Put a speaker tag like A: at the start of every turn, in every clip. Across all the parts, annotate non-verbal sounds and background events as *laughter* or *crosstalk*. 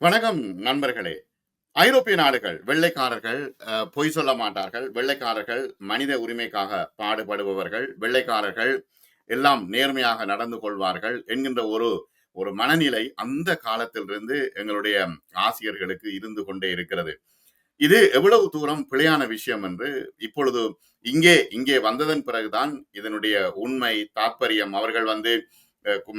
A: வணக்கம் நண்பர்களே. ஐரோப்பிய நாடுகள் வெள்ளைக்காரர்கள் அஹ், பொய் சொல்ல மாட்டார்கள். வெள்ளைக்காரர்கள் மனித உரிமைக்காக பாடுபடுபவர்கள். வெள்ளைக்காரர்கள் எல்லாம் நேர்மையாக நடந்து கொள்வார்கள் என்கின்ற ஒரு ஒரு மனநிலை அந்த காலத்திலிருந்து எங்களுடைய ஆசிரியர்களுக்கு இருந்து கொண்டே இருக்கிறது. இது எவ்வளவு தூரம் பிழையான விஷயம் என்று இப்பொழுது இங்கே இங்கே வந்ததன் பிறகுதான் இதனுடைய உண்மை தாற்பயம் அவர்கள் வந்து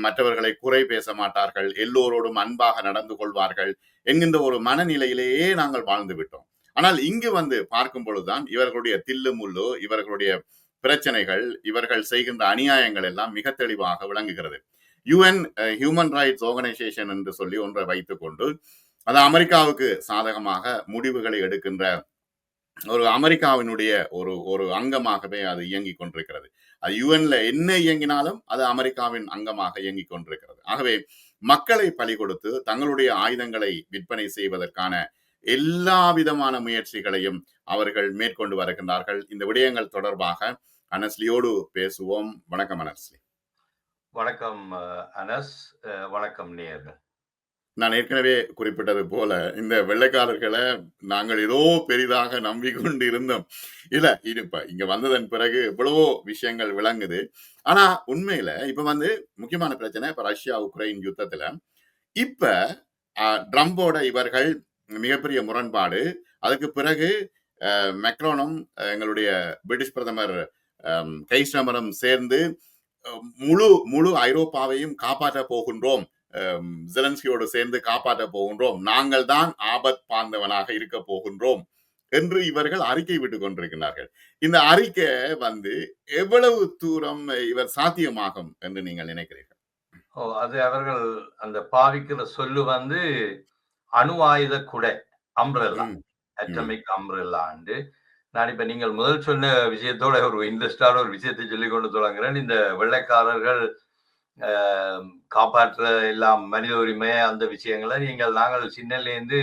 A: மற்றவர்களை குறை பேச மாட்டார்கள் எல்லோரோடும் அன்பாக நடந்து கொள்வார்கள் என்கின்ற ஒரு மனநிலையிலேயே நாங்கள் வாழ்ந்து விட்டோம். ஆனால் இங்கு வந்து பார்க்கும் பொழுதுதான் இவர்களுடைய தில்லு முள்ளு இவர்களுடைய பிரச்சனைகள் இவர்கள் செய்கின்ற அநியாயங்கள் எல்லாம் மிக தெளிவாக விளங்குகிறது. யுஎன் ஹியூமன் ரைட்ஸ் ஆர்கனைசேஷன் என்று சொல்லி ஒன்றை வைத்துக்கொண்டு அது அமெரிக்காவுக்கு சாதகமாக முடிவுகளை எடுக்கின்ற ஒரு அமெரிக்காவினுடைய ஒரு ஒரு அங்கமாகவே அது இயங்கிக் கொண்டிருக்கிறது. அது யுஎன்ல என்ன இயங்கினாலும் அது அமெரிக்காவின் அங்கமாக இயங்கிக் கொண்டிருக்கிறது. ஆகவே மக்களை பலி கொடுத்து தங்களுடைய ஆயுதங்களை விற்பனை செய்வதற்கான எல்லா விதமான முயற்சிகளையும் அவர்கள் மேற்கொண்டு வருகின்றார்கள். இந்த விடயங்கள் தொடர்பாக அனஸ்லியோடு பேசுவோம். வணக்கம் அனஸ்லி.
B: வணக்கம் அனஸ். வணக்கம் நேயர்கள்.
A: நான் ஏற்கனவே குறிப்பிட்டது போல இந்த வெள்ளைக்காரர்களை நாங்கள் ஏதோ பெரிதாக நம்பிக்கொண்டு இருந்தோம் இல்ல இது இப்ப இங்க வந்ததன் பிறகு எவ்வளவோ விஷயங்கள் விளங்குது. ஆனா உண்மையில இப்ப வந்து முக்கியமான பிரச்சனை இப்ப ரஷ்யா உக்ரைன் யுத்தத்துல இப்ப ட்ரம்போட இவர்கள் மிகப்பெரிய முரண்பாடு. அதுக்கு பிறகு மெக்ரோனும் எங்களுடைய பிரிட்டிஷ் பிரதமர் அஹ், கைஸ்டமரும் சேர்ந்து முழு முழு ஐரோப்பாவையும் காப்பாற்ற போகின்றோம். ஜெலன்ஸ்கியோடு சேர்ந்து காப்பாற்ற போகின்றோம். நாங்கள் தான் ஆபத் பாந்தவனாக இருக்க போகின்றோம் என்று இவர்கள் அறிக்கை விட்டுக் கொண்டிருக்கிறார்கள். இந்த அறிக்கை வந்து எவ்வளவு தூரம் இவர் சாத்தியமாகும் என்று நீங்கள் நினைக்கிறீர்கள்?
B: ஓ அது அவர்கள் அந்த பாவிக்கிற சொல்லு வந்து அணு ஆயுத குடை அம்ரல்லா அட்டமிக் அம்ரல்லாண்டு நான் இப்ப நீங்கள் முதல் சொன்ன விஷயத்தோட ஒரு இன்ட்ரெஸ்டான ஒரு விஷயத்தை சொல்லிக் கொண்டு தொடங்குறேன். இந்த வெள்ளைக்காரர்கள் காப்பாற்ற எல்லாம் மனித உரிமை அந்த விஷயங்களை நீங்கள் நாங்கள் சின்னலேருந்து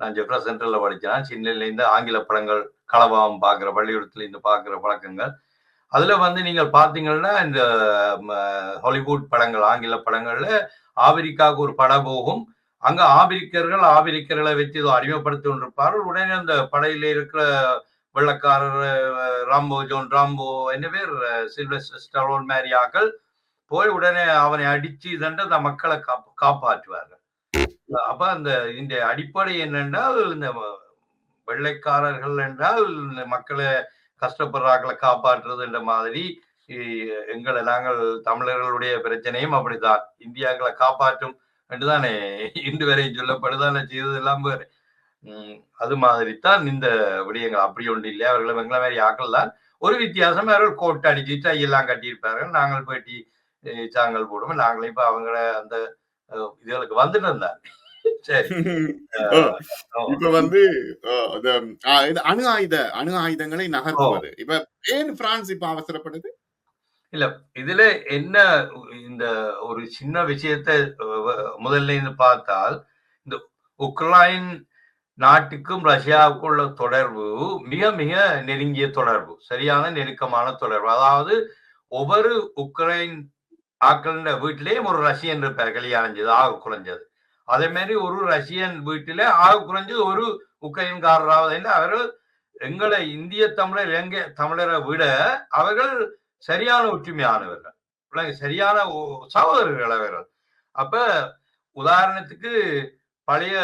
B: நான் ஜெப்ரா சென்ட்ரல்ல படித்தேன் சின்னலேருந்து ஆங்கில படங்கள் கலவாம் பார்க்குற பள்ளிக்கூடத்துலேருந்து பார்க்குற பழக்கங்கள். அதில் வந்து நீங்கள் பார்த்தீங்கன்னா இந்த ம, ஹாலிவுட் படங்கள் ஆங்கில படங்களில் ஆப்பிரிக்காவுக்கு ஒரு படம் போகும். அங்கே ஆபிரிக்கர்கள் ஆபிரிக்கர்களை வச்சு ஏதோ அடிமைப்படுத்தி கொண்டிருப்பார்கள். உடனே அந்த படையில் இருக்கிற வெள்ளக்காரர் ராம்போ ஜோன் ராம்போ என்ன பேர் அஹ், ஸ்டலோன் மாதிரி போய் உடனே அவனை அடிச்சு இதண்டு அந்த மக்களை காப்பு காப்பாற்றுவார்கள். அப்ப அந்த இந்த அடிப்படை என்னென்றால் இந்த வெள்ளைக்காரர்கள் என்றால் இந்த மக்களை கஷ்டப்படுறாக்களை காப்பாற்றுறது என்ற மாதிரி எங்களை நாங்கள் தமிழர்களுடைய பிரச்சனையும் அப்படித்தான். இந்தியாக்களை காப்பாற்றும் என்றுதானே இன்று வரையும் சொல்லப்படுதானே செய்தது எல்லாம் வேறு. உம் அது மாதிரி தான் இந்த விடயங்கள். அப்படி ஒன்று இல்லை. அவர்களும் எங்களை மாதிரி ஆக்கள் தான் ஒரு வித்தியாசம் அவர்கள் கோட்டை அடிச்சுட்டு எல்லாம் கட்டியிருப்பார்கள். நாங்கள் போயிட்டு சாங்கல் போடுவோம். நாங்களும் இப்ப அவங்கள அந்த இதுகளுக்கு வந்துட்டு இருந்தாங்க. *laughs*
A: இப்ப வந்து அணு ஆயுத அணு ஆயுதங்களை நகர்த்துவது. இப்ப ஏன் பிரான்ஸ் இப்ப அவசரப்படுது?
B: இல்ல இதுல என்ன இந்த ஒரு சின்ன விஷயத்தை முதல்ல பார்த்தால் இந்த உக்ரைன் நாட்டுக்கும் ரஷ்யாவுக்கும் உள்ள தொடர்பு மிக மிக நெருங்கிய தொடர்பு. சரியான நெருக்கமான தொடர்பு. அதாவது ஒவ்வொரு உக்ரைன் ஆக்கள வீட்டிலேயும் ஒரு ரஷ்யன் இருப்பார் கல்யாணம் செய்து ஆக குறைஞ்சது. அதே மாதிரி ஒரு ரஷ்யன் வீட்டிலே ஆக குறைஞ்சது ஒரு உக்ரைன்காரராவது அவர்கள் எங்களை இந்திய தமிழர் இலங்கை தமிழரை விட அவர்கள் சரியான ஒற்றுமையானவர்கள். விளங்கு- சரியான சகோதரர்கள் அவர்கள் அப்ப உதாரணத்துக்கு பழைய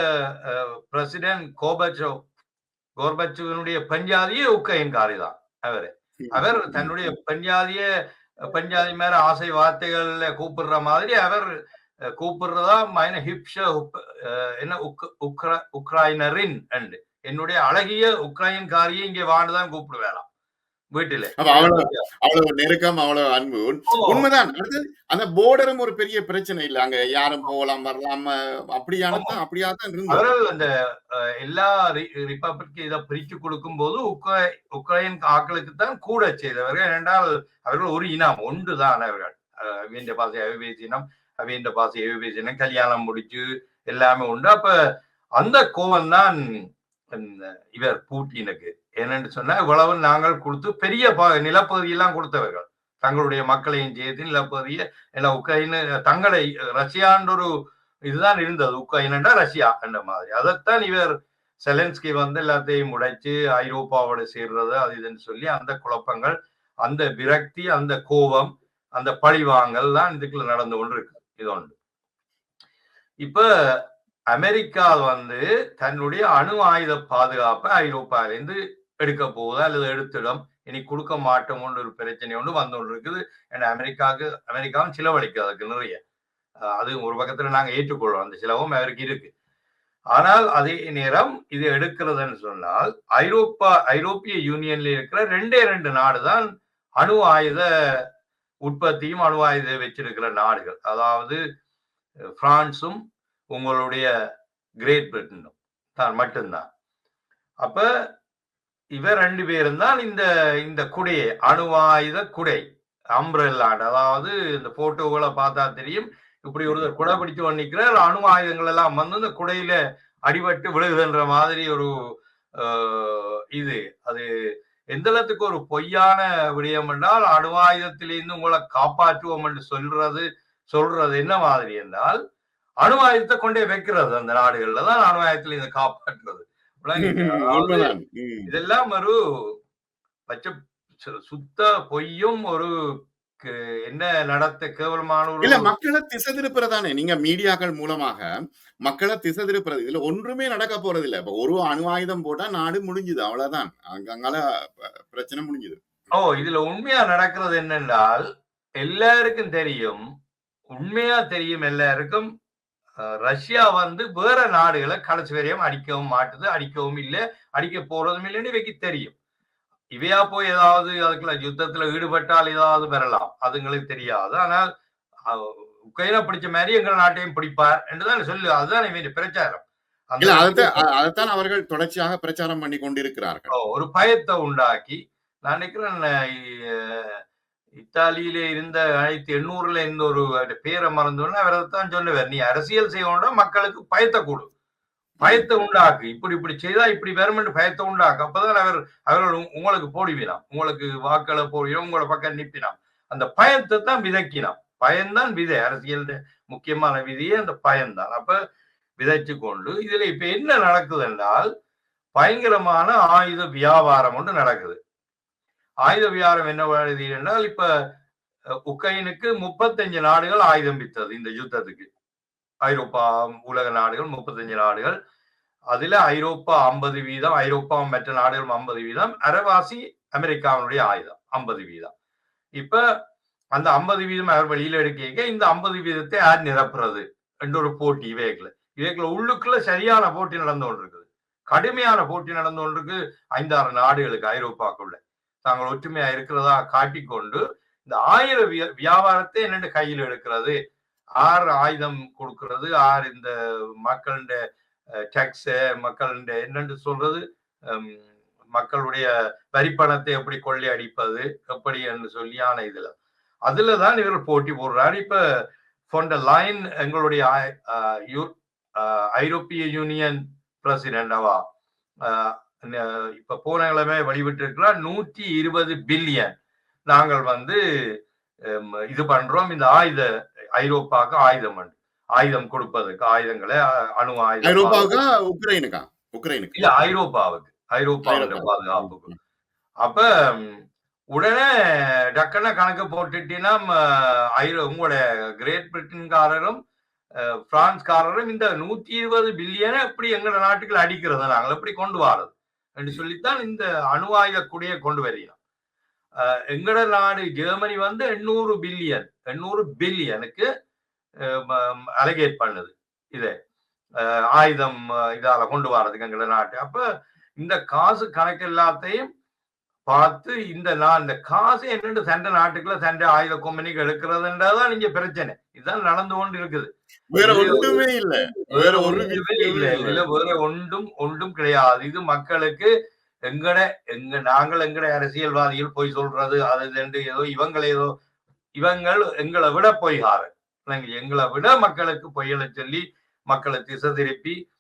B: பிரசிடென்ட் கோபச்சோ கோர்பச்சுவனுடைய பஞ்சாதியே உக்ரைன்காரி தான் அவர். அவர் தன்னுடைய பஞ்சாதிய பஞ்சாதி மேல ஆசை வார்த்தைகள்ல கூப்பிடுற மாதிரி அவர் கூப்பிடுறதா மைன ஹிப்ஷ என்ன உக்- உக்ரைனரின் அண்டு. என்னுடைய அழகிய உக்ரைன்காரியை இங்கே வாண்டுதான் கூப்பிடுவேலாம் வீட்டிலே.
A: அப்ப அவ்வளவு அவ்வளவு நெருக்கம் அவ்வளவு அன்பு. உண்மைதான். அந்த போர்டரும் ஒரு பெரிய பிரச்சனை இல்ல. அங்க யாரும் போகலாம் வரலாம். அப்படியான அப்படியா தான்
B: அந்த எல்லா ரிப்பப்ளிக் இதை பிரித்து கொடுக்கும் போது உக்ரை உக்ரைன் ஆக்களுக்கு தான் கூட செய்தவர்கள் ஏனென்றால் அவர்கள் ஒரு இனம் ஒன்றுதான் அவர்கள். அவியன்ற பாசை அவிபேசினம் அவியன்ற பாசை அவிபேசினம் கல்யாணம் முடிச்சு எல்லாமே உண்டு. அப்ப அந்த கோவம் தான் இவர் பூட்டினுக்கு. என்னன்னு சொன்னா இவ்வளவு நாங்கள் கொடுத்து பெரிய ப- நிலப்பகுதியெல்லாம் கொடுத்தவர்கள். தங்களுடைய மக்களையும் சேர்த்து நிலப்பகுதியை உக்கைனு உக்ரைன் தங்களை ரஷ்யான்ற ஒரு இதுதான் இருந்தது. உக்ரைன்டா ரஷ்யா என்ற மாதிரி. அதைத்தான் இவர் செலன்ஸ்கி வந்து எல்லாத்தையும் உடைச்சு ஐரோப்பாவோட சேர்றது அது இதுன்னு சொல்லி அந்த குழப்பங்கள் அந்த விரக்தி அந்த கோபம் அந்த பழிவாங்கல் தான் இதுக்குள்ள நடந்து கொண்டு இருக்கு இது ஒன்று. இப்ப அமெரிக்கா வந்து தன்னுடைய அணு ஆயுத பாதுகாப்பை ஐரோப்பாவிலேருந்து எடுக்க போகுதா அல்லது எடுத்திடும். இனி கொடுக்க மாட்டோம்னு ஒரு பிரச்சனை ஒன்று வந்து கொண்டு இருக்குது ஏன்னா அமெரிக்காவுக்கு அமெரிக்காவும் செலவழிக்குது அதுக்கு நிறைய. அது ஒரு பக்கத்துல நாங்க ஏற்றுக்கொள்றோம். அந்த செலவும் அவருக்கு இருக்கு. ஆனால் அதே நேரம் இது எடுக்கிறதுன்னு சொன்னால் ஐரோப்பா ஐரோப்பிய யூனியன்ல இருக்கிற ரெண்டே ரெண்டு நாடு தான் அணு ஆயுத உற்பத்தியும் அணு ஆயுத வச்சிருக்கிற நாடுகள். அதாவது பிரான்ஸும் உங்களுடைய கிரேட் பிரிட்டனும். தான் மட்டும்தான். அப்ப இவர் ரெண்டு பேரும் தான் இந்த இந்த குடையை அணுவாயுத குடை அம்ப்ரெல்லாண்ட் அதாவது இந்த போட்டோகளை பார்த்தா தெரியும். இப்படி ஒருத்தர் குடை பிடிச்சு நிற்கிறார் அணு ஆயுதங்கள் எல்லாம் வந்து இந்த குடையில அடிபட்டு விழுகுதுன்ற மாதிரி ஒரு ஆஹ், இது. அது எந்த அளவுக்கு ஒரு பொய்யான விடயம் என்றால் அணு ஆயுதத்திலிருந்து உங்களை காப்பாற்றுவோம் என்று சொல்றது சொல்றது என்ன மாதிரி என்றால் அணு ஆயுதத்தை கொண்டே வைக்கிறது அந்த நாடுகள்ல தான் அணு ஆயுதத்திலிருந்து காப்பாற்றுறது. *laughs* இதெல்லாம் ஒரு பச்சை சுத்த பொய்யும் ஒரு என்ன நடத்த கேவலமான
A: இல்ல மக்களை திசை திருப்புறதானே நீங்க மீடியாக்கள் மூலமாக மக்களை திசை திருப்புறது இதுல ஒன்றுமே நடக்க போறது இல்ல இப்ப ஒரு அணு ஆயுதம் போட்டா நாடு முடிஞ்சுது. அவ்வளவுதான். அங்க அங்கால பிரச்சனை முடிஞ்சுது.
B: ஓ இதுல உண்மையா நடக்கிறது என்னென்றால் எல்லாருக்கும் தெரியும் உண்மையா தெரியும் எல்லாருக்கும் ரஷ்யா வந்து வேற நாடுகளை கடைசி வரையும் அடிக்கவும் மாட்டுது அடிக்கவும் இல்லை அடிக்க போறதும் இல்லைன்னு இவைக்கு தெரியும். இவையா போய் ஏதாவது அதுக்குள்ள யுத்தத்துல ஈடுபட்டால் ஏதாவது பெறலாம் அதுங்களுக்கு தெரியாது. ஆனால் உக்ரைனை பிடிச்ச மாதிரி எங்கள் நாட்டையும் பிடிப்பார் என்றுதான் சொல்லு அதுதான் இவங்க பிரச்சாரம்.
A: அதைத்தான் அவர்கள் தொடர்ச்சியாக பிரச்சாரம் பண்ணி கொண்டிருக்கிறார்கள்.
B: ஒரு பயத்தை உண்டாக்கி நான் நினைக்கிறேன் இத்தாலியில இருந்த ஆயிரத்தி எண்ணூறுல இருந்த ஒரு பேரை மறந்தோன்னா அவர் தான் சொல்லுவார் நீ அரசியல் செய்யணும் மக்களுக்கு பயத்தை கொடு. பயத்தை உண்டாக்கு. இப்படி இப்படி செய்தா இப்படி வருமென்று பயத்தை உண்டாக்கு. அப்பதான் அவர் அவர்கள் உங்களுக்கு போடுவினாம் உங்களுக்கு வாக்களை போடுவினோம் உங்களை பக்கம் நிப்பினாம். அந்த பயத்தை தான் விதைக்கினாம். பயம்தான் விதை. அரசியல் முக்கியமான விதியே அந்த பயம்தான். அப்ப விதைச்சு கொண்டு இதுல இப்ப என்ன நடக்குது என்றால் பயங்கரமான ஆயுத வியாபாரம் ஒன்று நடக்குது. ஆயுத வியாபாரம் என்ன வருது என்றால் இப்ப உக்ரைனுக்கு முப்பத்தஞ்சு நாடுகள் ஆயுதம் வித்தது இந்த யுத்தத்துக்கு. ஐரோப்பா உலக நாடுகள் முப்பத்தஞ்சு நாடுகள். அதுல ஐரோப்பா ஐம்பது வீதம் ஐரோப்பா மற்ற நாடுகள் ஐம்பது வீதம் அரைவாசி அமெரிக்காவினுடைய ஆயுதம் ஐம்பது வீதம். இப்ப அந்த ஐம்பது வீதம் அவர் வெளியில எடுக்க இந்த ஐம்பது வீதத்தை யார் நிரப்புறது என்ற ஒரு போட்டி இவைகளை. இவைகளை உள்ளுக்குள்ள சரியான போட்டி நடந்து கொண்டிருக்குது. கடுமையான போட்டி நடந்து கொண்டிருக்கு ஐந்தாறு நாடுகளுக்கு ஐரோப்பாக்குள்ள. தாங்கள் ஒற்றுமையா இருக்கிறதா காட்டிக்கொண்டு இந்த ஆயுத வியாபாரத்தை என்னென்று கையில் எடுக்கிறது? ஆர் ஆயுதம் கொடுக்கறது ஆர் இந்த மக்களுடைய டேக்ஸ மக்களுடைய என்னென்று சொல்றது? மக்களுடைய வரிப்பணத்தை எப்படி கொள்ளை அடிப்பது எப்படி என்று சொல்லியான இதுல. அதுல தான் இவர்கள் போட்டி போடுறாரு இப்ப கொண்ட லைன் எங்களுடைய ஆஹ் யூ- ஐரோப்பிய யூனியன் பிரசிடென்டவா இப்ப போன கிழமை வெளிவிட்டிருக்கிறார் நூற்றி இருபது பில்லியன். நாங்கள் வந்து இது பண்றோம் இந்த ஆயுத ஐரோப்பாவுக்கு ஆயுதம். ஆயுதம் கொடுப்பதற்கு ஆயுதங்களை அணு ஆயுதம்
A: ஐரோப்பாவுக்கா உக்ரைனுக்கா? உக்ரைனுக்கு.
B: இல்ல ஐரோப்பாவுக்கு. ஐரோப்பாவுடைய
A: ஐரோப்பா.
B: பாதுகாப்புக்கு. அப்ப உடனே டக்குன்னு கணக்கு போட்டுட்டீங்கன்னா ஐரோ உங்களோட கிரேட் பிரிட்டன்காரரும் பிரான்ஸ்காரரும் இந்த நூத்தி இருபது பில்லியனை எப்படி எங்களோட நாட்டுக்குள்ள அடிக்கிறது நாங்கள் எப்படி கொண்டு வாரது? என்று சொல்லித்தான் இந்த அணு ஆயுத குடியை கொண்டு வருகிறோம் அஹ், எங்கட நாடு ஜெர்மனி வந்து எண்ணூறு பில்லியன் எண்ணூறு பில்லியனுக்கு அலகேட் பண்ணுது. இது ஆயுதம் இதால கொண்டு வர்றதுக்கு எங்கட நாட்டு. அப்ப இந்த காசு கணக்கு எல்லாத்தையும் பார்த்து இந்த நான் இந்த காசு என்னென்று சண்டை நாட்டுக்குள்ள சண்டை ஆயுத கொம்பனிக்கு எடுக்கிறதுன்றதுதான் இங்க பிரச்சனை. இதுதான் நடந்து கொண்டு இருக்குது
A: வேற
B: இது-
A: ஒன்றுமே இல்ல. வேற ஒரு
B: இல்ல.
A: இல்ல.
B: வேற ஒன்றும் ஒன்றும் கிடையாது. இது மக்களுக்கு எங்கட எங்க நாங்கள் எங்கட அரசியல்வாதிகள் போய் சொல்றது அது இதுண்டு ஏதோ இவங்களை ஏதோ இவங்கள் எங்களை விட பொய்காரர். நாங்க எங்களை விட மக்களுக்கு பொய்களை சொல்லி மக்களை திசை திருப்பி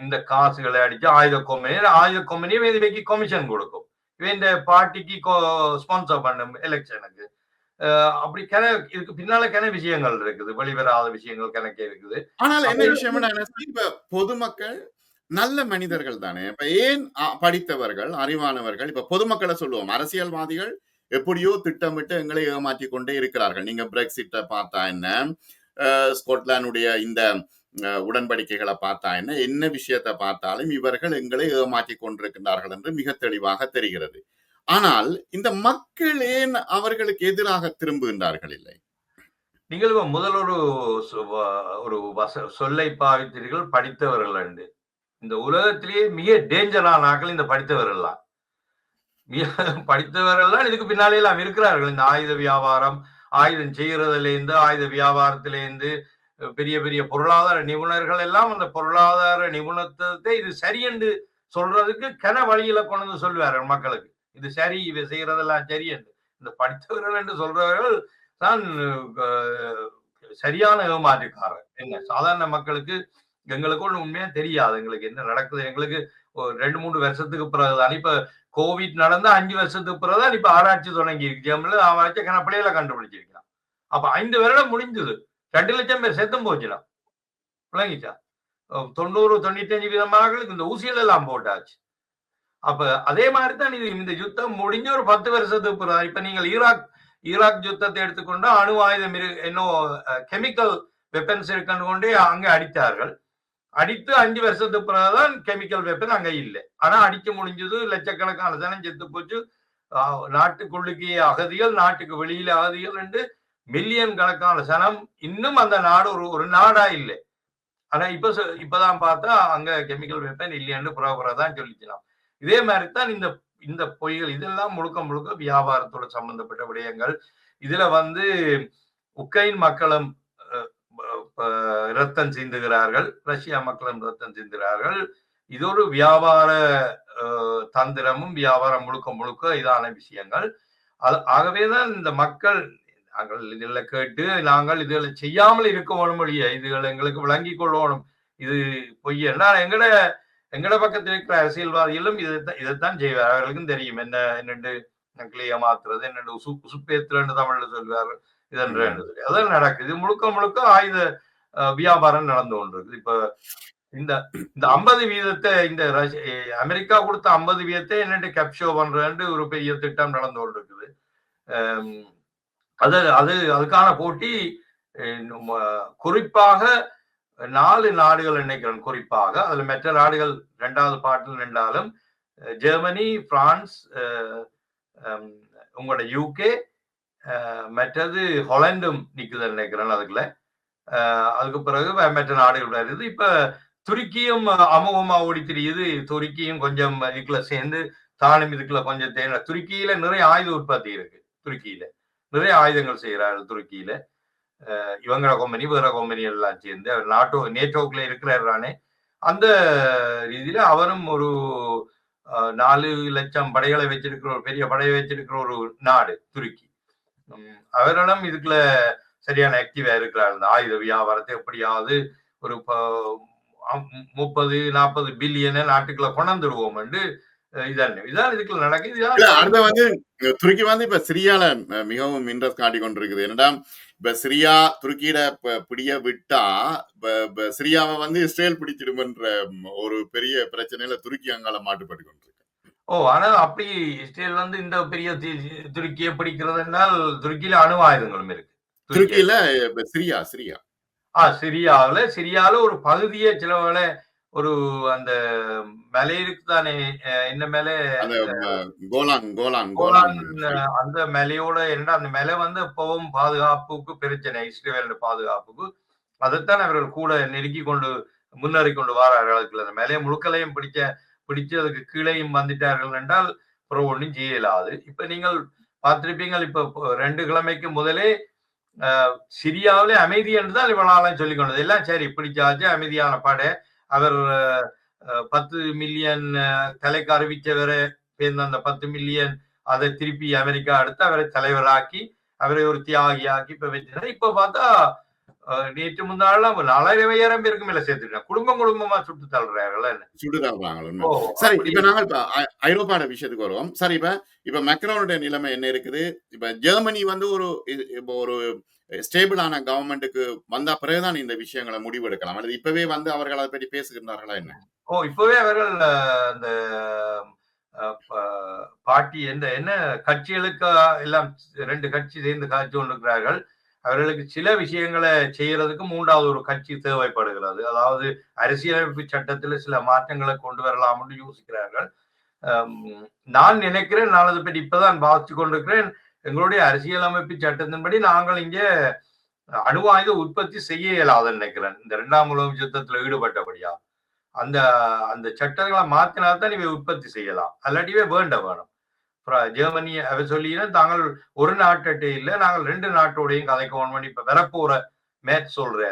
B: இந்த காசுகளை அடிச்சு ஆயுத கொம்பனி ஆயுத கொம்பனியும் இதுவைக்கு கமிஷன் கொடுக்கும். இவன் பார்ட்டிக்கு ஸ்பான்சர் பண்ணும் எலெக்ஷனுக்கு அப்படி கன இதுக்கு பின்னால கன விஷயங்கள் இருக்குது. வெளிவராத விஷயங்கள் கணக்கே இருக்குது.
A: ஆனால் என்ன விஷயம் இப்ப பொதுமக்கள் நல்ல மனிதர்கள் தானே. இப்ப ஏன் படித்தவர்கள் அறிவானவர்கள் இப்ப பொதுமக்களை சொல்லுவோம். அரசியல்வாதிகள் எப்படியோ திட்டமிட்டு எங்களை ஏமாற்றி கொண்டே இருக்கிறார்கள். நீங்க பிரெக்சிட்டை பார்த்தா என்ன? அஹ், ஸ்கொட்லாந்துடைய இந்த உடன்படிக்கைகளை பார்த்தா என்ன என்ன விஷயத்தை பார்த்தாலும் இவர்கள் எங்களை ஏமாற்றி கொண்டிருக்கின்றார்கள் என்று மிக தெளிவாக தெரிகிறது. ஆனால் இந்த மக்கள் ஏன் அவர்களுக்கு எதிராக திரும்புகின்றார்கள் இல்லை?
B: நீங்கள் முதல் ஒரு ஒரு வச சொல்லை பாவித்தீர்கள் படித்தவர்கள் என்று இந்த உலகத்திலேயே மிக டேஞ்சரான ஆக்கள் இந்த படித்தவர்கள் படித்தவர்கள்லாம் மிக இதுக்கு பின்னாலே எல்லாம் இருக்கிறார்கள். இந்த ஆயுத வியாபாரம் ஆயுதம் செய்கிறதுலேருந்து ஆயுத வியாபாரத்திலேருந்து பெரிய பெரிய பொருளாதார நிபுணர்கள் எல்லாம் அந்த பொருளாதார நிபுணத்துவத்தை இது சரி என்று சொல்றதுக்கு கன வழியில கொண்டு வந்து சொல்லுவார் மக்களுக்கு. இது சரி இவை செய்யறதெல்லாம் சரி என்று. இந்த படித்தவர்கள் என்று சொல்றவர்கள் தான் சரியான ஏமாற்றுக்காரர். என்ன சாதாரண மக்களுக்கு எங்களுக்கு ஒன்று உண்மையா தெரியாது. எங்களுக்கு என்ன நடக்குது? எங்களுக்கு ஒரு ரெண்டு மூணு வருஷத்துக்கு பிறகுதான் இப்ப கோவிட் நடந்த அஞ்சு வருஷத்துக்கு பிறகுதான் இப்ப ஆராய்ச்சி தொடங்கி இருக்கு. அவன் ஆராய்ச்சி கணப்படையில கண்டுபிடிச்சிருக்கலாம் அப்ப ஐந்து வருடம் முடிஞ்சது. ரெண்டு லட்சம் பேர் செத்தும் போச்சுலாம். விளங்கிச்சா? தொண்ணூறு தொண்ணூத்தஞ்சு விதமானவர்களுக்கு இந்த ஊசிகள் எல்லாம் போட்டாச்சு. அப்ப அதே மாதிரி தான் இது இந்த யுத்தம் முடிஞ்ச ஒரு பத்து வருஷத்துக்கு பிறகு இப்ப நீங்கள் ஈராக் ஈராக் யுத்தத்தை எடுத்துக்கொண்டா அணு ஆயுதம் இரு இன்னும் கெமிக்கல் வெப்பன்ஸ் இருக்கன்னு கொண்டே அங்க அடித்தார்கள். அடித்து அஞ்சு வருஷத்துக்கு பிறகுதான் கெமிக்கல் வெப்பன் அங்க இல்லை. ஆனா அடிச்சு முடிஞ்சது லட்சக்கணக்கான ஜனம் செத்து போச்சு. ஆஹ் நாட்டுக்குள்ளுக்கு அகதிகள் நாட்டுக்கு வெளியில அகதிகள் என்று மில்லியன் கணக்கான சனம் இன்னும் அந்த நாடு ஒரு ஒரு நாடா இல்லை. ஆனா இப்ப இப்பதான் பார்த்தா அங்க கெமிக்கல் வெப்பன் இல்லைன்னு புறப்புற தான் சொல்லிக்கலாம் இதே மாதிரி தான் இந்த இந்த பொய்கள் இதெல்லாம் முழுக்க முழுக்க வியாபாரத்தோட சம்பந்தப்பட்ட விடயங்கள். இதுல வந்து உக்ரைன் மக்களும் அஹ், ரத்தம் சிந்துகிறார்கள். ரஷ்யா மக்களும் ரத்தம் சிந்துகிறார்கள். இது ஒரு வியாபார தந்திரமும் வியாபாரம் முழுக்க முழுக்க இதான விஷயங்கள். அது- ஆகவேதான் இந்த மக்கள் நாங்கள் இதில் கேட்டு நாங்கள் இதில் செய்யாமல் இருக்க வேணும் இதுகள் எங்களுக்கு விளங்கி கொள்ளணும். இது பொய் என்றால் எங்கட எங்கட பக்கத்தில் இருக்கிற அரசியல்வாதிகளும் இதைத்தான் இதைத்தான் செய்வார். அவர்களுக்கும் தெரியும் என்ன என்னென்று நக்கிளை ஏமாத்துறது என்னென்று உசு உசுப்பேத்துறன்னு தமிழ்ல சொல்வார். இதென்று சொல்லி. அதான் நடக்குது. இது முழுக்க முழுக்க ஆயுத வியாபாரம் நடந்து கொண்டிருக்கு இப்ப இந்த இந்த ஐம்பது வீதத்தை இந்த அமெரிக்கா கொடுத்த ஐம்பது வீதத்தை என்னென்று கேப்ஷோ பண்றேன்னு ஒரு பெரிய திட்டம் நடந்து கொண்டிருக்குது. அது அது அதுக்கான போட்டி குறிப்பாக நாலு நாடுகள் நினைக்கிறேன் குறிப்பாக. அதுல மற்ற நாடுகள் ரெண்டாவது பாட்டில் நின்றாலும் ஜெர்மனி பிரான்ஸ் உங்களோட யூகே மற்றது ஹொலண்டும் நிக்குதுன்னு நினைக்கிறேன் அதுக்குள்ள. அதுக்கு பிறகு மற்ற நாடுகள் வருது இப்ப துருக்கியும் அமோகமா ஓடி தெரியுது துருக்கியும் கொஞ்சம் இதுக்குள்ள சேர்ந்து தானும் இதுக்குள்ள கொஞ்சம் தேன துருக்கியில நிறைய ஆயுத உற்பத்தி இருக்கு துருக்கியில. நிறைய ஆயுதங்கள் செய்கிறார் துருக்கியில. இவங்கள கம்பெனி வேற கம்பெனி எல்லாம் சேர்ந்து அவர் நாட்டோ நேட்டோக்குள்ள இருக்கிறாரானே அந்த ரீதியில அவரும் ஒரு நாலு லட்சம் படைகளை வச்சிருக்கிற ஒரு பெரிய படையை வச்சிருக்கிற ஒரு நாடு துருக்கி. அவரிடம் இதுக்குள்ள சரியான ஆக்டிவா இருக்கிறார். இந்த ஆயுத வியாபாரத்தை எப்படியாவது ஒரு முப்பது நாற்பது பில்லியனை நாட்டுக்குள்ள கொண்டாந்துருவோம் என்று
A: அடுத்த வந்து துருக்கி வந்து இப்ப சிரியால மிகவும் இன்ட்ரெஸ்ட் காட்டி கொண்டிருக்குது என்னடா இப்ப சிரியா துருக்கியிட ப- பிடிய விட்டா சிரியாவை வந்து இஸ்ரேல் பிடிச்சிடுமென்ற ஒரு பெரிய பிரச்சனையில துருக்கி அங்கால மாட்டுப்பட்டு கொண்டிருக்கு.
B: ஓ ஆனா அப்படி இஸ்ரேல் வந்து இந்த பெரிய துருக்கியை பிடிக்கிறது என்றால் துருக்கியில அணு ஆயுதங்களும் இருக்கு. துருக்கி
A: துருக்கியில சிரியா சிரியா.
B: ஆ சிரியாவுல சிரியால ஒரு பகுதியே சிலவள ஒரு அந்த மலை இருக்கு தானே என்ன மேலே?
A: கோலான் கோலான்
B: கோலான் அந்த மலையோட என்ன அந்த மலை வந்து எப்பவும் பாதுகாப்புக்கு பிரச்சனை இஸ்ரேலோட பாதுகாப்புக்கு. அதைத்தான் அவர்கள் கூட நெருக்கி கொண்டு முன்னேறி கொண்டு வாரார்கள். அந்த மலையை முழுக்கலையும் பிடிச்ச பிடிச்சு அதுக்கு கீழையும் வந்துட்டார்கள் என்றால் அப்புறம் ஒன்றும் செய்யலாது இப்ப நீங்கள் பார்த்திருப்பீங்கள் இப்ப ரெண்டு கிழமைக்கு முதலே சிரியாவிலே அமைதி என்று தான் இவளாலும் சொல்லிக் கொண்டது. எல்லாம் சரி பிடிச்சாச்சு அமைதியான படை. அவர் பத்து மில்லியன் தலைக்கு அறிவிச்சவரை சேர்ந்த அந்த பத்து மில்லியன் அதை திருப்பி அமெரிக்கா எடுத்து அவரை தலைவராக்கி அவரை ஒரு தியாகியாக்கி இப்ப வச்சாரு இப்ப பார்த்தா நேற்று முந்தாள் நாலாயிரம் பேருக்கு மேல சேர்த்துருக்காங்க குடும்பம் குடும்பமா சுட்டு தள்ளுறாங்கல்ல ஓ,
A: சரி இப்ப நாங்கள் இப்ப ஐரோப்பாட விஷயத்துக்கு வருவோம். சரி இப்ப இப்ப மெக்ரோனுடைய நிலைமை என்ன இருக்குது? இப்ப ஜெர்மனி வந்து ஒரு இப்போ ஒரு ஸ்டேபிளான கவர்மெண்ட்டுக்கு வந்த பிறகுதான் இந்த விஷயங்களை முடிவெடுக்கலாம். அல்லது இப்பவே வந்து அவர்கள் அதை பற்றி பேசுகின்றார்களா என்ன?
B: ஓ இப்பவே அவர்கள் அந்த பார்ட்டி எந்த என்ன கட்சிகளுக்கு எல்லாம் ரெண்டு கட்சி சேர்ந்து காட்சி கொண்டிருக்கிறார்கள். அவர்களுக்கு சில விஷயங்களை செய்யறதுக்கு மூன்றாவது ஒரு கட்சி தேவைப்படுகிறது. அதாவது அரசியலமைப்பு சட்டத்தில் சில மாற்றங்களை கொண்டு வரலாம் என்று யோசிக்கிறார்கள் நான் நினைக்கிறேன் நான் அதை பற்றி இப்பதான் வாசித்து கொண்டிருக்கிறேன். எங்களுடைய அரசியலமைப்பு சட்டத்தின்படி நாங்கள் இங்கே அணு ஆயுத உற்பத்தி செய்ய இயலாதுன்னு நினைக்கிறேன். இந்த இரண்டாம் உலக யுத்தத்தில் ஈடுபட்டபடியா. அந்த அந்த சட்டங்களை மாத்தினால்தான் இவை உற்பத்தி செய்யலாம். அல்லாட்டிவே வேண்ட வேணும். ஜெர்மனி அவ சொல்லினா தாங்கள் ஒரு நாட்டை இல்லை நாங்கள் ரெண்டு நாட்டோடையும் கதைக்கணும் பண்ணி இப்ப வரப்போற மேட்ச் சொல்ற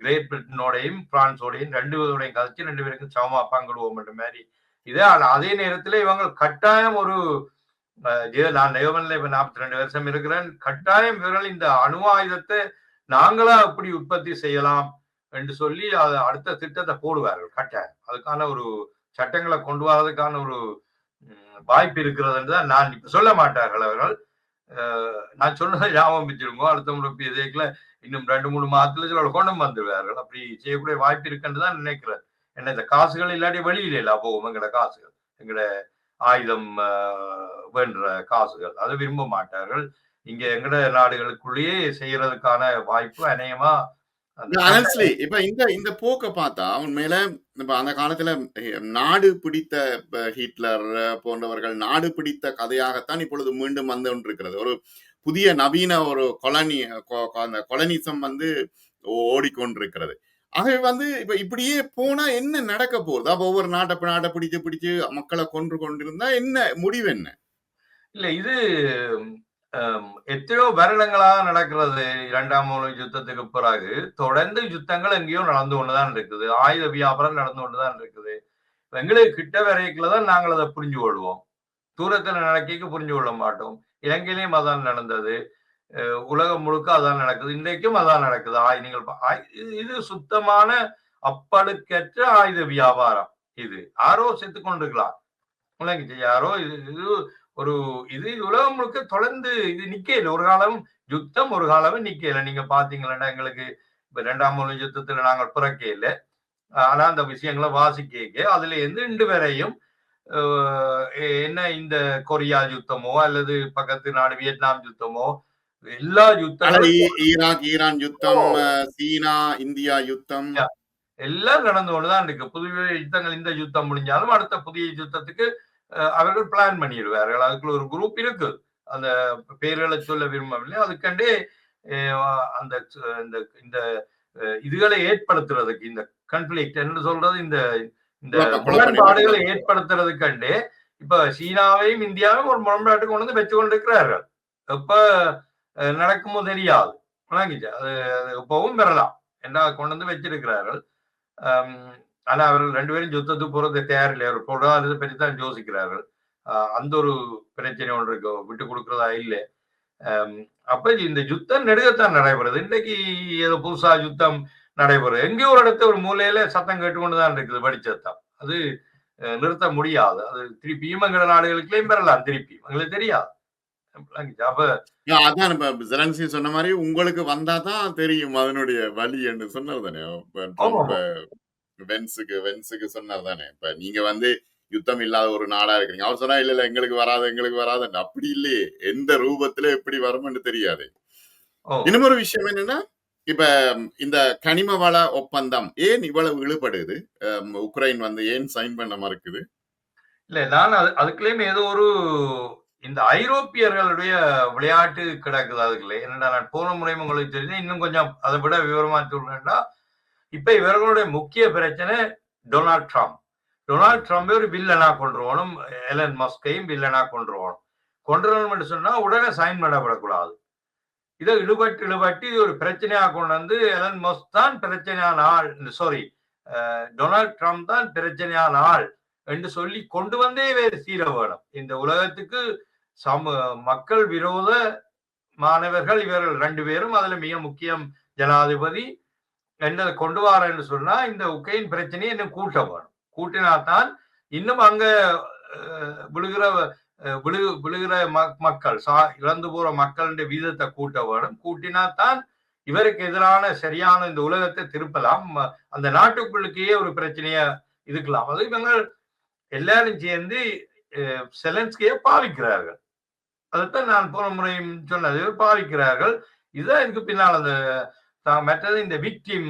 B: கிரேட் பிரிட்டனோடையும் பிரான்ஸோடையும் ரெண்டு பேரோடையும் கதைச்சு ரெண்டு பேருக்கும் சமமா பங்கிடுவோம் மாதிரி. இதே அதே நேரத்துல இவங்க கட்டாயம் ஒரு நான் நியமனில் இப்ப நாற்பத்தி ரெண்டு வருஷம் இருக்கிறேன். கட்டாயம் இவர்கள் இந்த அணு ஆயுதத்தை நாங்களா எப்படி உற்பத்தி செய்யலாம் என்று சொல்லி அது அடுத்த திட்டத்தை போடுவார்கள் கட்டாயம். அதுக்கான ஒரு சட்டங்களை கொண்டு வர்றதுக்கான ஒரு வாய்ப்பு இருக்கிறது என்று தான் நான் இப்ப சொல்ல மாட்டார்கள் அவர்கள். நான் சொன்னதை ஞாபகம் வச்சிருங்கோ அடுத்த முறை இதேக்குல இன்னும் ரெண்டு மூணு மாதத்துல சில கொண்டு வந்துடுவார்கள். அப்படி செய்யக்கூடிய வாய்ப்பு இருக்குன்னு தான் நினைக்கிறேன். என்ன இந்த காசுகள் இல்லாட்டி வெளியில இல்லை அப்போ எங்களோட காசுகள். எங்களோட ஆயுதம் வேண்ட காசுகள். அதை விரும்ப மாட்டார்கள். இங்க எங்கட நாடுகளுக்குள்ளேயே செய்யறதுக்கான வாய்ப்பு அநேகமா
A: இப்ப இந்த இந்த போக்க பார்த்தா உண்மையில இப்ப அந்த காலத்துல நாடு பிடித்த ஹிட்லர் போன்றவர்கள் நாடு பிடித்த கதையாகத்தான் இப்பொழுது மீண்டும் வந்து கொண்டிருக்கிறது. ஒரு புதிய நவீன ஒரு கொலனி கொ- அந்த கொலனிசம் வந்து ஓடிக்கொண்டிருக்கிறது. ஆகவே வந்து இப்ப இப்படியே போனா என்ன நடக்க போகுது? அப்ப ஒவ்வொரு நாட்டை நாட்டை பிடிச்சு பிடிச்சு மக்களை கொன்று கொண்டிருந்தா என்ன முடிவு என்ன?
B: இல்ல இது ஹம், எத்தனையோ வருடங்களாக நடக்கிறது இரண்டாம் உலக யுத்தத்துக்கு பிறகு. தொடர்ந்து யுத்தங்கள் எங்கேயோ நடந்து கொண்டுதான் இருக்குது. ஆயுத வியாபாரம் நடந்து கொண்டுதான் இருக்குது. எங்களுக்கு கிட்ட வரைக்குள்ள தான் நாங்கள் அதை புரிஞ்சு கொள்வோம். தூரத்துல நடக்க புரிஞ்சு கொள்ள மாட்டோம். இலங்கையிலேயும் அதான் நடந்தது. உலகம் முழுக்க அதான் நடக்குது. இன்றைக்கும் அதான் நடக்குது. ஆய் நீங்கள் இது- இது சுத்தமான அப்பழுக்கற்ற ஆயுத வியாபாரம் இது. யாரோ செத்து கொண்டிருக்கலாம். விளங்குச்சு யாரோ இது இது ஒரு இது உலகம் முழுக்க தொடர்ந்து இது நிக்கல ஒரு காலம் யுத்தம் ஒரு காலம் நிக்கல நீங்க பாத்தீங்களா எங்களுக்கு இப்ப ரெண்டாம் உலக யுத்தத்துல நாங்கள் பிறக்கையில ஆனா அந்த விஷயங்களை வாசிக்க அதுல இருந்து இன்று வரையும் என்ன இந்த கொரியா யுத்தமோ அல்லது பக்கத்து நாடு வியட்நாம் யுத்தமோ எல்லா
A: ஈ- ஈராக் ஈரான் யுத்தம் சீனா இந்தியா யுத்தம்.
B: எல்லாம் நடந்து கொண்டுதான் இருக்கு. புதிய யுத்தங்கள் இந்த யுத்தம் முடிஞ்சாலும் அடுத்த புதிய யுத்தத்துக்கு அவர்கள் பிளான் பண்ணிடுவார்கள். அதுக்குள்ள ஒரு குரூப் இருக்கு. அந்த பேர்களை சொல்ல விரும்பவில்லை. அதுக்கண்டே அந்த இந்த இந்த இதுகளை ஏற்படுத்துறதுக்கு இந்த கன்ஃபிளிக்ட் என்று சொல்றது இந்த இந்த முரண்பாடுகளை ஏற்படுத்துறதுக்கண்டே இப்ப சீனாவையும் இந்தியாவையும் ஒரு முரண்பாட்டு கொண்டு வந்து வச்சு கொண்டிருக்கிறார்கள். எப்ப அஹ், நடக்குமோ தெரியாது. விளங்கிச்சு அது அது பெறலாம் என்ன கொண்டு வந்து வச்சிருக்கிறார்கள்? ஆனா அவர்கள் ரெண்டு பேரும் யுத்தத்துக்கு போறது தயாரில்லை. அவர் பொருளாதாரத்தை பற்றி தான் யோசிக்கிறார்கள். அந்த ஒரு பிரச்சனை ஒன்று இருக்கு விட்டு கொடுக்கறதா? இல்லை. அப்ப இந்த யுத்தம் நெடுகத்தான் நடைபெறுது. இன்னைக்கு ஏதோ புதுசா யுத்தம் நடைபெறும் எங்கேயோ ஒரு இடத்த ஒரு மூலையில சத்தம் கேட்டுக்கொண்டுதான் இருக்குது படிச்சத்தம் சத்தம் அது நிறுத்த முடியாது. அது திருப்பியும் எங்கட நாடுகளுக்குள்ளேயும் பெறலாம் திருப்பி. எங்களுக்கு தெரியாது. அப்ப
A: அதான் இப்ப சொன்ன மாதிரி உங்களுக்கு வந்தா தான் தெரியும் அதனுடைய வழி என்று சொன்னது தானே. வென்ஸுக்கு வென்ஸுக்கு சொன்னது தானே. இப்ப நீங்க வந்து யுத்தம் இல்லாத ஒரு நாடா இருக்கிறீங்க. அவர் சொன்னா இல்ல இல்ல எங்களுக்கு வராது எங்களுக்கு வராது. அப்படி இல்லையே. எந்த ரூபத்துல எப்படி வரும்னு தெரியாது.
B: ஓ.
A: இன்னும் ஒரு விஷயம் என்னன்னா இப்ப இந்த கனிம வள ஒப்பந்தம் ஏன் இவ்வளவு இழுபடுது? உக்ரைன் வந்து ஏன் சைன் பண்ண மறுக்குது?
B: இல்ல நான் அது அதுக்குள்ளேயும் ஏதோ ஒரு இந்த ஐரோப்பியர்களுடைய விளையாட்டு கிடக்குது அதுக்குள்ள? என்னடா நான் போன முறை உங்களுக்கு தெரிஞ்சு இன்னும் கொஞ்சம் அதை விட விவரமா சொல்றேன்னா இப்ப இவர்களுடைய முக்கிய பிரச்சனை டொனால்ட் ட்ரம்ப். டொனால்ட் ட்ரம்பே ஒரு வில்லனா கொண்டுருவோனும் எலன் மஸ்கையும் வில்லனா கொண்டுருவோம் கொண்டுருவோம் சொன்னா உடனே சைன் பண்ணப்படக்கூடாது. இதை இழுபட்டு இழுபட்டு இது ஒரு பிரச்சனையா கொண்டு வந்து எலன் மஸ்க் தான் பிரச்சனையான ஆள் சாரி டொனால்ட் ட்ரம்ப் தான் பிரச்சனையான ஆள் என்று சொல்லி கொண்டு வந்தே வேறு சீர வேணும் இந்த உலகத்துக்கு சம மக்கள் விரோத மாணவர்கள் இவர்கள் ரெண்டு பேரும் அதுல மிக முக்கியம் ஜனாதிபதி என்ன கொண்டு வாரேன்னு சொன்னா இந்த உக்ரைன் பிரச்சனையை இன்னும் கூட்ட வேணும். கூட்டினால்தான் இன்னும் அங்க விழுகிற விழு விழுகிற மக்- மக்கள் சா இழந்து போற மக்களுடைய வீதத்தை கூட்ட வேணும். கூட்டினால்தான் இவருக்கு எதிரான சரியான இந்த உலகத்தை திருப்பலாம். அந்த நாட்டுக்குள்ளுக்கே ஒரு பிரச்சனைய இதுக்கலாம். அது இவங்க எல்லாரும் சேர்ந்து அஹ், செலன்ஸ்கியை பாவிக்கிறார்கள். அதைத்தான் நான் போன முறையும் சொன்னது பாவிக்கிறார்கள் இதுதான் இதுக்கு பின்னால் அந்த தா- மற்றது இந்த விக்டிம்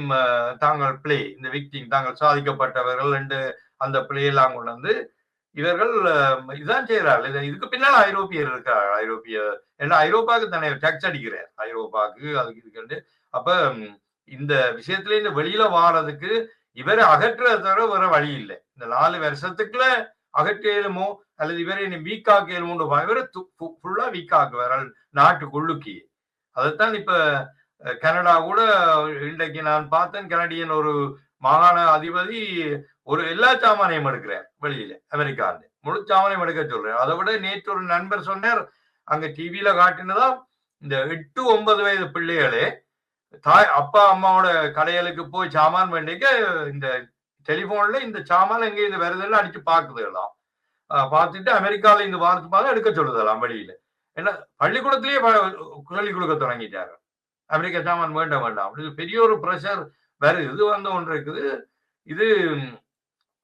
B: தாங்கள் பிளே இந்த விக்டிம் தாங்கள் சாதிக்கப்பட்டவர்கள் என்று அந்த பிளே எல்லாம் கொண்டு வந்து இவர்கள் இதுதான் இதான் இது- இதுக்கு பின்னால் ஐரோப்பியர் இருக்கிறார்கள். ஐரோப்பிய ஏன்னா ஐரோப்பாவுக்கு தானே டேக்ஸ் அடிக்கிறார். ஐரோப்பாவுக்கு அதுக்கு இதுக்கு அப்ப இந்த விஷயத்துல இந்த வெளியில வாரதுக்கு இவரை அகற்றுறத தவிர வேற வழி இல்லை. இந்த நாலு வருஷத்துக்குள்ள அகற்றேலுமோ அல்லது இவரை என்னை வீக்காக்கேலுமோன்ற இவரை ஃபுல்லா வீக்காக்குவார்கள் நாட்டுக்குள்ளுக்கு அதைத்தான் இப்ப கனடா கூட இன்றைக்கு நான் பார்த்தேன் கனடியன் ஒரு மாகாண அதிபதி ஒரு எல்லா சாமானையும் எடுக்கிறேன் வெளியில அமெரிக்காண்டு முழு சாமானையும் எடுக்க சொல்றேன் அதை விட நேற்று ஒரு நண்பர் சொன்னார் அங்க டிவியில காட்டினதா இந்த எட்டு ஒன்பது வயது பிள்ளைகளே தாய் அப்பா அம்மாவோட கடைகளுக்கு போய் சாமான் வேண்டிக்க இந்த டெலிஃபோன்ல இந்த சாமான் எங்க இந்த வருதுன்னு அடிச்சு பாக்குதுலாம் பார்த்துட்டு அமெரிக்கால இந்த வாரத்து பார்த்து எடுக்க சொல்லுதலாம் வெளியில ஏன்னா பள்ளிக்கூடத்திலேயே ப- சொல்லிக் கொடுக்க தொடங்கிட்டாரு. அமெரிக்கா சாமான் வேண்டாம் வேண்டாம். அப்படி பெரிய ஒரு ப்ரெஷர் வருது இது வந்து ஒன்று இருக்குது? இது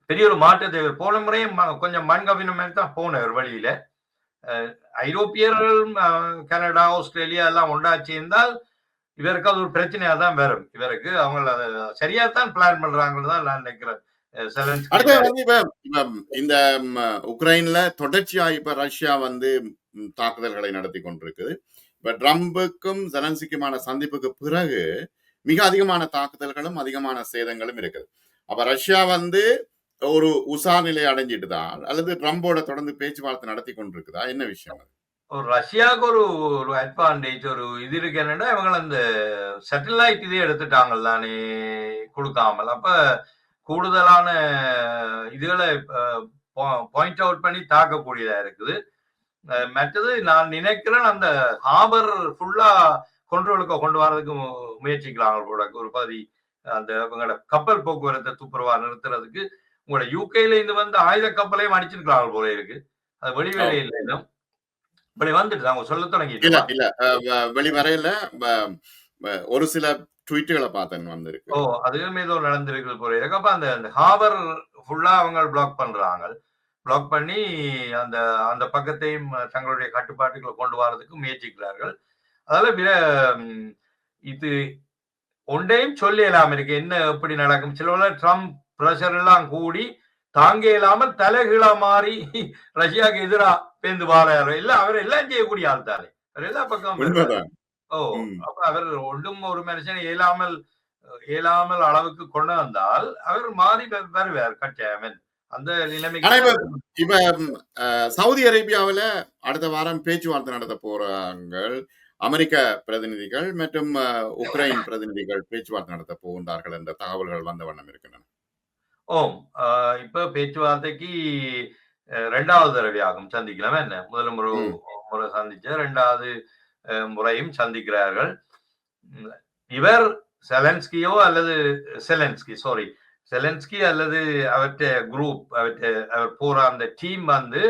B: பெரிய ஒரு மாற்றத்தை போன முறையும் ம- கொஞ்சம் மண்கவினம் தான் போனவர் வழியில. ஐரோப்பியர்கள் கனடா ஆஸ்திரேலியா எல்லாம் ஒன்றா சேர்ந்தால் இவருக்கு அது ஒரு பிரச்சனையா தான் வரும். இவருக்கு அவங்க அதை சரியா தான் பிளான் பண்றாங்கன்னு தான் நான் நினைக்கிறேன்.
A: இந்த உக்ரைன்ல தொடர்ச்சியா இப்ப ரஷ்யா வந்து தாக்குதல்களை நடத்தி கொண்டிருக்குது. இப்ப ட்ரம்புக்கும் ஜெலன்சிக்குமான சந்திப்புக்கு பிறகு மிக அதிகமான தாக்குதல்களும் அதிகமான சேதங்களும் இருக்குது. அப்ப ரஷ்யா வந்து ஒரு உசார் நிலை அடைஞ்சிட்டு தான் அல்லது ட்ரம்போட தொடர்ந்து பேச்சுவார்த்தை நடத்தி கொண்டிருக்குதா? என்ன விஷயம் அது?
B: ஒரு ரஷ்யாவுக்கு ஒரு ஒரு அட்வான்டேஜ் ஒரு இது இருக்கு என்னன்னா இவங்க அந்த சேட்டலைட் இதே எடுத்துட்டாங்கல்ல தானே கொடுக்காமல். அப்ப கூடுதலான இதுகளை பாயிண்ட் அவுட் பண்ணி தாக்கக்கூடியதா இருக்குது. மற்றது நான் நினைக்கிறேன் அந்த ஹாபர் ஃபுல்லா கொண்டோலுக்கு கொண்டு வரதுக்கு முயற்சிக்கலாம் முயற்சிக்கிறாங்க போல ஒரு பகுதி அந்த இவங்களோட கப்பல் போக்குவரத்தை துப்புரவா நிறுத்துறதுக்கு உங்களோட யூகேல இருந்து வந்து ஆயுத கப்பலையும் அடிச்சிருக்கிறாங்க போல இருக்கு. அது வெளிவேலை இல்லை இன்னும். இப்படி வந்துட்டு அவங்க சொல்ல
A: இல்ல
B: தொடங்கிட்டு
A: இல்ல. வ- வெளிவரையில ஒரு சில ட்வீட்டுகளை பார்த்தேன் வந்திருக்கு.
B: ஓ அதுவும் ஏதோ நடந்திருக்கு போல. அப்ப அந்த அந்த ஹாபர் ஃபுல்லா அவங்க பிளாக் பண்றாங்க. பிளாக் பண்ணி அந்த அந்த பக்கத்தையும் தங்களுடைய கட்டுப்பாட்டுக்குள்ள கொண்டு வரதுக்கு முயற்சிக்கிறார்கள். அதால ம், இது ஒன்றையும் சொல்லலாம் இருக்கு. என்ன எப்படி நடக்கும்? சில ட்ரம்ப் பிரஷர் எல்லாம் கூடி தாங்க இல்லாமல் தலைகீழா மாறி ரஷ்யாவுக்கு எதிரா பேந்து வாழாரு எல்லாம் அவர் எல்லாம் செய்யக்கூடிய ஆள் தானே. அவர் எல்லா பக்கம் ஓ. அப்ப அவர் ஒன்றும் ஒரு மனுஷனை இயலாமல் இயலாமல் அளவுக்கு கொண்டு வந்தால் அவர் மாறி வருவார் கட்டாயமன் அந்த நிலைமைக்கு
A: இப்ப சவுதி அரேபியாவுல அடுத்த வாரம் பேச்சுவார்த்தை நடத்த போறாங்க அமெரிக்க பிரதிநிதிகள் மற்றும் உக்ரைன் பிரதிநிதிகள் பேச்சுவார்த்தை நடத்த போகின்றார்கள் என்ற தகவல்கள் வந்த வண்ணம் இருக்கின்றன.
B: ஓம் ஆஹ் இப்ப பேச்சுவார்த்தைக்கு ரெண்டாவது தடவையாகும் சந்திக்கலாம். என்ன? முதல் முறை. முறை சந்திச்ச ரெண்டாவது முறையும் சந்திக்கிறார்கள். இவர் செலன்ஸ்கியோ அல்லது செலன்ஸ்கி சாரி செலன்ஸ்கி அல்லது அவற்ற குரூப் அவற்ற அவர் போற அந்த டீம் வந்து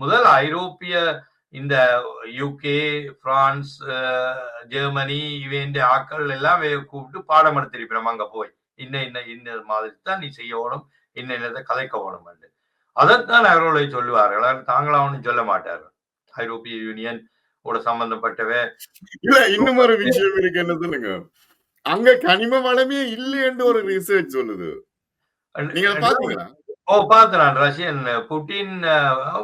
B: முதல் ஐரோப்பிய இந்த யூகே பிரான்ஸ் ஜெர்மனி இவேண்ட ஆட்கள் எல்லாம் கூப்பிட்டு பாடம் எடுத்திருப்பினோம் அங்க போய் இன்ன இன்ன இன்ன மாதிரி தான் நீ செய்யணும் இன்ன இன்னதை கதைக்க வேணும். அதைத்தான் அவர்களை சொல்லுவார்கள். தாங்களா ஒன்றும் சொல்ல மாட்டார்கள். ஐரோப்பிய யூனியன் ஓட சம்பந்தப்பட்டவ
A: இல்ல இன்னும் ஒரு விஷயம் இருக்கு. என்ன சொல்லுங்க? அங்க கனிம வளமே இல்லைன்னு ஒரு ரிசர்ச் சொல்லுது. நீங்க பாத்தீங்களா
B: ஓ பார்த்து நான் ரஷ்யன் புட்டின்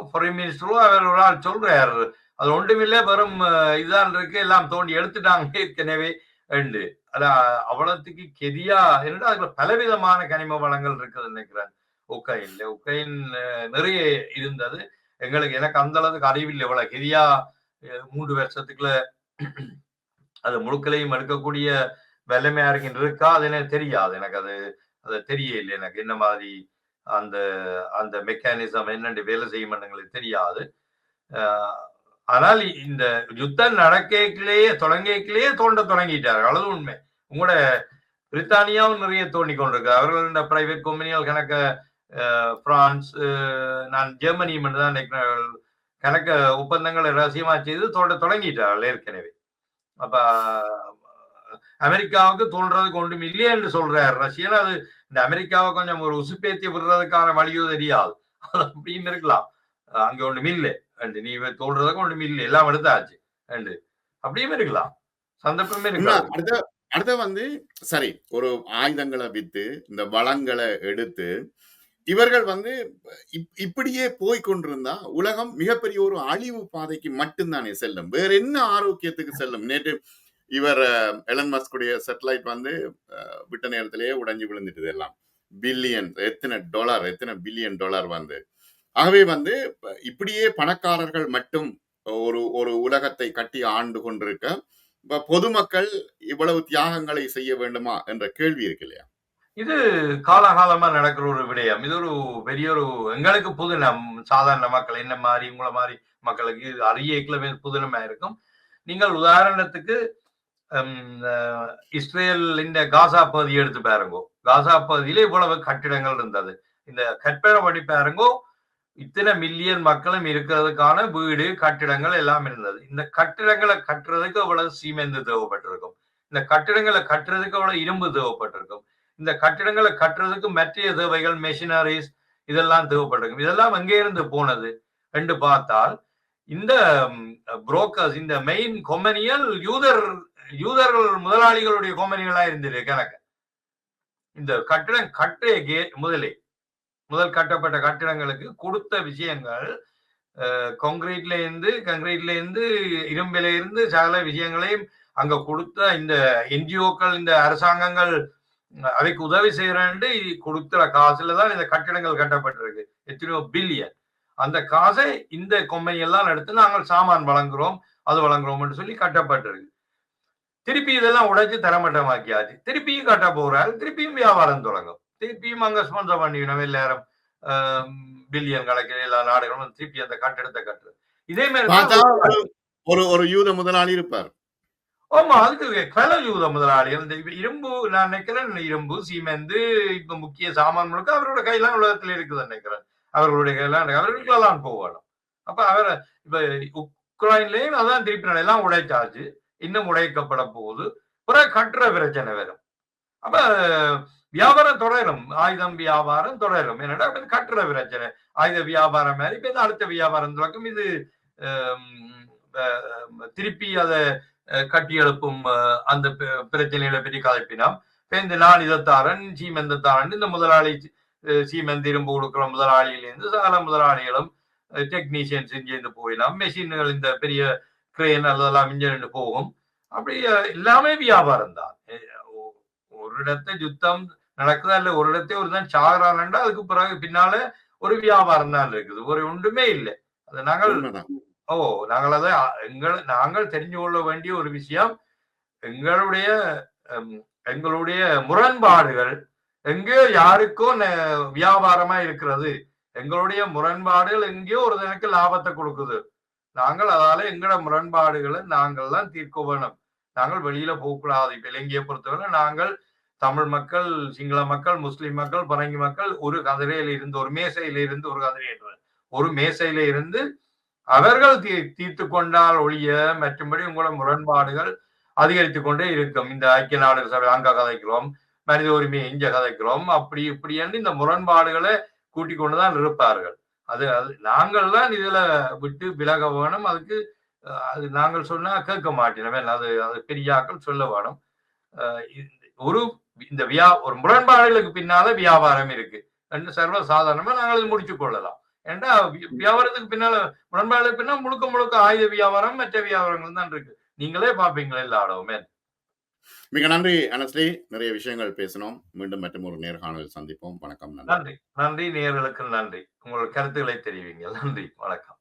B: ஃபாரின் மினிஸ்டரும் அவர் ஒரு ஆள் சொல்றார். அது ஒன்றுமில்ல வெறும் இதுதான் இருக்கு. எல்லாம் தோண்டி எடுத்துட்டாங்க ஏற்கனவே. அவ்வளவுக்கு கெதியா? என்னடா அதுல பலவிதமான கனிம வளங்கள் இருக்குது நினைக்கிறேன். உக்ரைன்ல. உக்ரைன் நிறைய இருந்தது. எங்களுக்கு எனக்கு அந்த அளவுக்கு அறிவில்லை இவ்வளவு கெதியா மூன்று வருஷத்துக்குள்ள அது முழுக்களையும் எடுக்கக்கூடிய வல்லமையா இருக்கின்ற இருக்கா? அது எனக்கு தெரியாது. எனக்கு அது அது தெரியல எனக்கு என்ன மாதிரி அந்த அந்த மெக்கானிசம் என்னென்று வேலை செய்யும் எங்களுக்கு தெரியாது. ஆஹ் ஆனால் இந்த யுத்தம் நடக்கலேயே தொடங்கிக்கலேயே தோண்ட தொடங்கிட்டார்கள். அளவு உண்மை. உங்களோட பிரித்தானியாவும் நிறைய தோண்டி கொண்டிருக்கு அவர்களோட பிரைவேட் கம்பெனிகள் கணக்க பிரான்ஸ் நான் ஜெர்மனி மட்டும் தான் கணக்க ஒப்பந்தங்களை ரகசியமா செய்து தொட தொடங்கிட்டார்கள் ஏற்கனவே. அப்ப அமெரிக்காவுக்கு தோன்றதுக்கு ஒன்றும் இல்லையே என்று சொல்றார் ரஷ்யன். அது இந்த அமெரிக்காவை கொஞ்சம் ஒரு உசுப்பேத்தி விடுறதுக்கான வழியோ தெரியாது. அது அப்படியும் இருக்கலாம். அங்க ஒண்ணும் இல்லை. அண்டு நீ தோன்றதுக்கு ஒன்றும் இல்லை. எல்லாம் எடுத்தாச்சு. அண்டு அப்படியும் இருக்கலாம். சந்தர்ப்பமே இருக்கலாம்
A: அடுத்த அடுத்த வந்து சரி ஒரு ஆயுதங்களை வித்து இந்த வளங்களை எடுத்து இவர்கள் வந்து இப்- இப்படியே போய் கொண்டிருந்தா உலகம் மிகப்பெரிய ஒரு அழிவு பாதைக்கு மட்டும்தானே செல்லும். வேற என்ன ஆரோக்கியத்துக்கு செல்லும்? நேற்று இவர் எலன் மஸ்குடைய சேட்டலைட் வந்து விட்ட நேரத்திலேயே உடைஞ்சு விழுந்துட்டு எல்லாம். பில்லியன் எத்தனை டாலர் எத்தனை பில்லியன் டாலர் வந்து. ஆகவே வந்து இப்படியே பணக்காரர்கள் மட்டும் ஒரு ஒரு உலகத்தை கட்டி ஆண்டு கொண்டிருக்க பொதுமக்கள் இவ்வளவு தியாகங்களை செய்ய வேண்டுமா என்ற கேள்வி இருக்கு இல்லையா?
B: இது காலகாலமா நடக்கிற ஒரு விடயம். இது ஒரு பெரிய ஒரு எங்களுக்கு புது நம் சாதாரண மக்கள் என்ன மாதிரி உங்களை மாதிரி மக்களுக்கு இது அரிய புதுனமா இருக்கும். நீங்கள் உதாரணத்துக்கு ஹம், இஸ்ரேல் இந்த காசா பகுதி எடுத்து பாருங்கோ. காசா பகுதியில இவ்வளவு கட்டிடங்கள் இருந்தது. இந்த கற்பனை பண்ணி பாருங்கோ இத்தனை மில்லியன் மக்களும் இருக்கிறதுக்கான வீடு கட்டிடங்கள் எல்லாம் இருந்தது. இந்த கட்டிடங்களை கட்டுறதுக்கு அவ்வளவு சீமெந்து தேவைப்பட்டிருக்கும்? இந்த கட்டிடங்களை கட்டுறதுக்கு அவ்வளவு இரும்பு தேவைப்பட்டிருக்கும்? இந்த கட்டிடங்களை கட்டுறதுக்கு மற்ற தேவைகள் மெஷினரிஸ் இதெல்லாம் தேவைப்பட்டிருக்கும் இதெல்லாம் எங்கே இருந்து போனது என்று பார்த்தால் இந்த புரோக்கர்ஸ் இந்த மெயின் கொம்பனிகள் யூதர் யூதர்கள் முதலாளிகளுடைய கொம்பனிகளா இருந்தது கணக்கு. இந்த கட்டிடம் கட்டே முதலே முதல் கட்டப்பட்ட கட்டிடங்களுக்கு கொடுத்த விஷயங்கள் கான்கிரீட்ல இருந்து கங்கிரீட்ல இருந்து இரும்பில இருந்து சகல விஷயங்களையும் அங்க கொடுத்த இந்த என்ஜிஓக்கள் இந்த அரசாங்கங்கள் அவைக்கு உதவி செய்யறேன்னு கொடுக்கிற காசுல தான் இந்த கட்டிடங்கள் கட்டப்பட்டிருக்கு. எத்தனையோ பில்லியன். அந்த காசை இந்த கொம்மையெல்லாம் எல்லாம் எடுத்து நாங்கள் சாமான் வழங்குறோம் அது வழங்குறோம்னு சொல்லி கட்டப்பட்டிருக்கு. திருப்பி இதெல்லாம் உடைச்சு தரமட்டமாக்கியாச்சு. திருப்பியும் கட்ட போறாரு திருப்பியும் வியாபாரம் தொடங்கும். திருப்பியும் அங்க ஸ்பான்சர் பண்ணிக்கணும் எல்லாரும் பில்லியன் கணக்கில் எல்லா நாடுகளும் திருப்பி அந்த கட்டிடத்தை கட்டுறது. இதே மாதிரி
A: ஒரு- ஒரு ஒரு யூத முதலாளி இருப்பார்.
B: ஆமா அதுக்கு கல முதலாளி. அந்த இந்த இப்ப இரும்பு நான் நினைக்கிறேன் இரும்பு சீமெந்து இப்ப முக்கிய சாமான் முழுக்க அவரோட கையெல்லாம் உலகத்துல இருக்குது நினைக்கிறேன். அவர்களுடைய கையெல்லாம் அவர்களுக்கெல்லாம் போகணும் அப்ப அவர் இப்ப உக்ரைன்லயும் அதான் திருப்பி நட- எல்லாம் உடைச்சாச்சு. இன்னும் உடைக்கப்பட போகுது. பிறகு கட்டுற பிரச்சனை வரும். அப்ப வியாபாரம் தொடரும். ஆயுதம் வியாபாரம் தொடரும். என்னடா கட்டுற பிரச்சனை. ஆயுத வியாபாரம் மாதிரி இப்ப அடுத்த வியாபாரம் தொடக்கம் இது திருப்பி அதை கட்டியெழுப்பும் அஹ், அந்த பிரச்சனைகளை பற்றி கலப்பினோம். இப்ப இந்த நான் சீமந்தத்தாரன் இந்த முதலாளி அஹ், சீமெந்து கொடுக்குற முதலாளியிலிருந்து சகல முதலாளிகளும் டெக்னீஷியன்ஸ் இங்கேருந்து போயிடலாம் மெஷின்கள் இந்த பெரிய கிரேன் அதெல்லாம் இன்ஜின் போகும். அப்படி எல்லாமே வியாபாரம் தான். ஒரு இடத்த யுத்தம் நடக்குதா இல்ல ஒரு இடத்தே ஒரு தான் சாகுறான்டா அதுக்கு பிறகு பின்னால ஒரு வியாபாரம் தான் இருக்குது. ஒரு ஒன்றுமே இல்லை. அது நாங்கள் ஓ நாங்கள் அதை எங்கள் நாங்கள் தெரிஞ்சு கொள்ள வேண்டிய ஒரு விஷயம் எங்களுடைய எங்களுடைய முரண்பாடுகள் எங்கேயோ யாருக்கோ வியாபாரமா இருக்கிறது எங்களுடைய முரண்பாடுகள் எங்கேயோ ஒரு எனக்கு லாபத்தை கொடுக்குது. நாங்கள் அதால எங்களோட முரண்பாடுகளை நாங்கள் தான் தீர்க்க வேணும். நாங்கள் வெளியில போகக்கூடாது. இப்ப இலங்கையை பொறுத்தவரை நாங்கள் தமிழ் மக்கள் சிங்கள மக்கள் முஸ்லிம் மக்கள் பரங்கி மக்கள் ஒரு கதிரையில இருந்து ஒரு மேசையில இருந்து ஒரு கதிரையில ஒரு மேசையில இருந்து அவர்கள் தீ தீர்த்து கொண்டால் ஒழிய மற்றும்படி உங்களோட முரண்பாடுகள் அதிகரித்து கொண்டே இருக்கும். இந்த ஐக்கிய நாடுகள் சபை அங்க கதைக்கிறோம் மனித உரிமை இங்க கதைக்கிறோம் அப்படி இப்படி என்று இந்த முரண்பாடுகளை கூட்டிக் கொண்டுதான் இருப்பார்கள். அது அது நாங்கள் தான் இதுல விட்டு விலக வேணும். அதுக்கு அது நாங்கள் சொன்னா கேட்க மாட்டேன் அது அது பெரியாக்கள் சொல்ல வேணும். ஒரு இந்த வியா ஒரு முரண்பாடுகளுக்கு பின்னால வியாபாரம் இருக்கு. என்று சர்வ சாதாரணமா நாங்கள் அதை முடிச்சு கொள்ளலாம். ஏன்டா வியாபாரத்துக்கு பின்னால முரண்பாடுகளுக்கு பின்னால் முழுக்க முழுக்க ஆயுத வியாபாரம் மற்ற வியாபாரங்கள் தான் இருக்கு. நீங்களே பாப்பீங்களா எல்லா இடமுமே
A: மிக நன்றி அனஸ்லி. நிறைய விஷயங்கள் பேசினோம். மீண்டும் மற்றும் ஒரு நேர்காணலில் சந்திப்போம். வணக்கம்
B: நன்றி. நன்றி. நேயர்களுக்கு நன்றி. உங்கள் கருத்துக்களை தெரிவிங்க நன்றி. வணக்கம்.